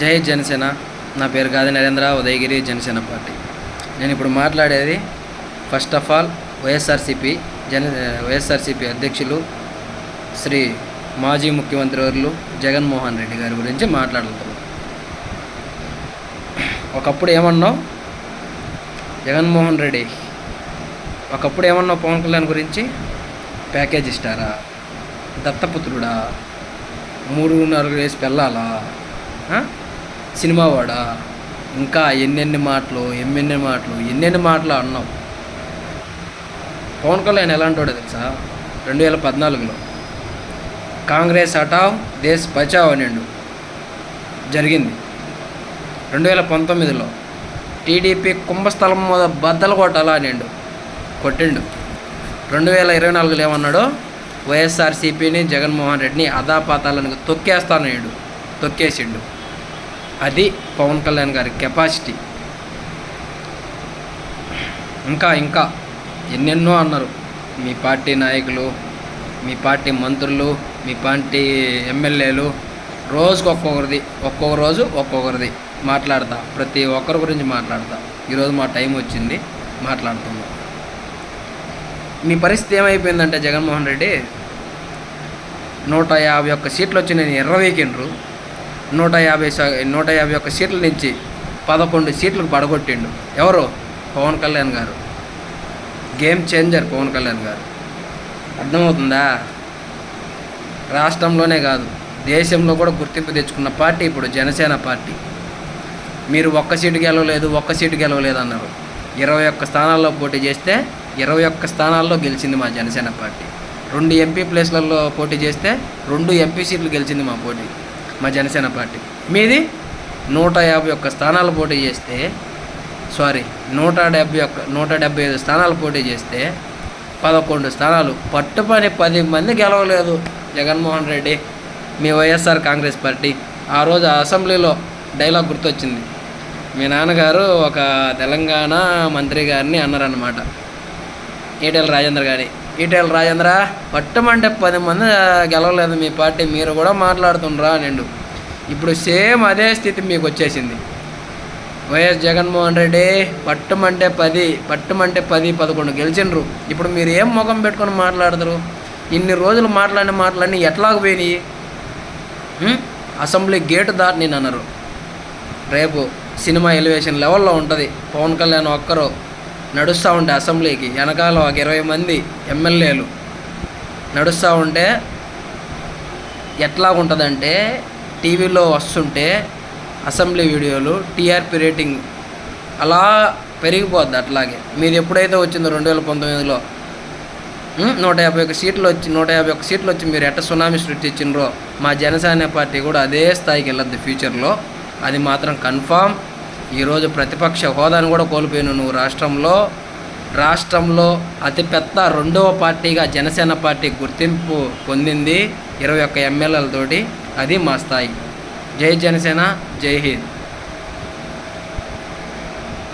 జై జనసేన. నా పేరు గాది నరేంద్ర ఉదయగిరి జనసేన పార్టీ. నేను ఇప్పుడు మాట్లాడేది ఫస్ట్ ఆఫ్ ఆల్ వైఎస్ఆర్సిపి జన వైఎస్ఆర్సిపి అధ్యక్షులు శ్రీ మాజీ ముఖ్యమంత్రి వర్లు జగన్మోహన్ రెడ్డి గారి గురించి మాట్లాడుతున్నాం ఒకప్పుడు ఏమన్నావు? జగన్మోహన్ రెడ్డి ఒకప్పుడు ఏమన్నావు పవన్ కళ్యాణ్ గురించి? ప్యాకేజ్ ఇస్తారా దత్తపుత్రుడా? మూడు నాలుగు వేసి పెళ్ళాలా? సినిమా వాడా? ఇంకా ఎన్నెన్ని మాటలు ఎన్నెన్ని మాటలు ఎన్నెన్ని మాటలు అన్నావు? పవన్ కళ్యాణ్ ఎలాంటి వాడో తెలుసా? రెండు వేల పద్నాలుగులో. కాంగ్రెస్ అటావ్ దేశ్ బచావ్ అనిండు. జరిగింది. రెండు వేల పంతొమ్మిదిలో. టీడీపీ కుంభస్థలం మీద బద్దలు కొట్టాలా అనిండు. కొట్టిండు. రెండు వేల ఇరవై నాలుగులో ఏమన్నాడో? వైఎస్ఆర్సీపీని జగన్మోహన్ రెడ్డిని అదాపాతాలను తొక్కేస్తానయ్యాడు తొక్కేసిండు. అది పవన్ కళ్యాణ్ గారి కెపాసిటీ. ఇంకా ఇంకా ఎన్నెన్నో అన్నారు. మీ పార్టీ నాయకులు మీ పార్టీ మంత్రులు మీ పార్టీ ఎమ్మెల్యేలు రోజుకు ఒక్కొక్కరిది ఒక్కొక్క రోజు ఒక్కొక్కరిది మాట్లాడతా. ప్రతి ఒక్కరి గురించి మాట్లాడతా. ఈరోజు మా టైం వచ్చింది మాట్లాడుతున్నాం. మీ పరిస్థితి ఏమైపోయిందంటే జగన్మోహన్ రెడ్డి నూట యాభై ఒక్క సీట్లు వచ్చి నేను ఎర్రవేకిండ్రు నూట యాభై నూట యాభై ఒక్క సీట్ల నుంచి పదకొండు సీట్లకు పడగొట్టిండు. ఎవరు? పవన్ కళ్యాణ్ గారు. గేమ్ చేంజర్ పవన్ కళ్యాణ్ గారు. అర్థమవుతుందా? రాష్ట్రంలోనే కాదు దేశంలో కూడా గుర్తింపు తెచ్చుకున్న పార్టీ ఇప్పుడు జనసేన పార్టీ. మీరు ఒక్క సీటు గెలవలేదు ఒక్క సీటు గెలవలేదు అన్నారు ఇరవై ఒక్క స్థానాల్లో పోటీ చేస్తే ఇరవై ఒక్క స్థానాల్లో గెలిచింది మా జనసేన పార్టీ. రెండు ఎంపీ ప్లేస్లలో పోటీ చేస్తే రెండు ఎంపీ సీట్లు గెలిచింది మా పోటీ. మా జనసేన పార్టీ. మీది? నూట యాభై ఒక్క స్థానాలు పోటీ చేస్తే సారీ నూట డెబ్బై ఒక్క నూట డెబ్బై ఐదు స్థానాలు పోటీ చేస్తే పదకొండు స్థానాలు. పట్టుపని పది మంది గెలవలేదు జగన్మోహన్ రెడ్డి. మీ వైఎస్ఆర్ కాంగ్రెస్ పార్టీ. ఆ రోజు అసెంబ్లీలో డైలాగ్ గుర్తొచ్చింది. మీ నాన్నగారు ఒక తెలంగాణ మంత్రి గారిని అన్నారన్నమాట. ఈటెల రాజేంద్ర గారి ఈటెల రాజేంద్ర పట్టమంటే పది మంది గెలవలేదు మీ పార్టీ మీరు కూడా మాట్లాడుతుండ్రా నిండు ఇప్పుడు సేమ్ అదే స్థితి మీకు వచ్చేసింది. వైఎస్ జగన్మోహన్ రెడ్డి పట్టమంటే పది పట్టమంటే పది పదకొండు గెలిచిండ్రు. ఇప్పుడు మీరు ఏం ముఖం పెట్టుకొని మాట్లాడతారు? ఇన్ని రోజులు మాట్లాడిన మాటలన్నీ ఎట్లాగ పోయినాయి? అసెంబ్లీ గేటు దాటి అన్నారు. రేపు సినిమా ఎలివేషన్ లెవెల్లో ఉంటుంది. పవన్ కళ్యాణ్ ఒక్కరు. నడుస్తూ ఉంటే అసెంబ్లీకి వెనకాల ఒక ఇరవై మంది ఎమ్మెల్యేలు. నడుస్తూ ఉంటే ఎట్లా ఉంటుందంటే టీవీలో వస్తుంటే అసెంబ్లీ వీడియోలు టీఆర్పీ రేటింగ్ అలా పెరిగిపోద్ది అట్లాగే. మీరు ఎప్పుడైతే వచ్చిందో రెండు వేల పంతొమ్మిదిలో నూట యాభై ఒక సీట్లు వచ్చి నూట యాభై ఒక సీట్లు వచ్చి మీరు ఎట్ట సునామీ సృష్టించినరో మా జనసేన పార్టీ కూడా అదే స్థాయికి వెళ్ళద్ది ఫ్యూచర్లో. అది మాత్రం కన్ఫామ్. ఈరోజు ప్రతిపక్ష హోదాను కూడా కోల్పోయిన నువ్వు. రాష్ట్రంలో రాష్ట్రంలో అతిపెద్ద రెండవ పార్టీగా జనసేన పార్టీ గుర్తింపు పొందింది ఇరవై ఒక్క ఎమ్మెల్యేలతోటి. అది మా స్థాయి. జై జనసేన జై హింద్.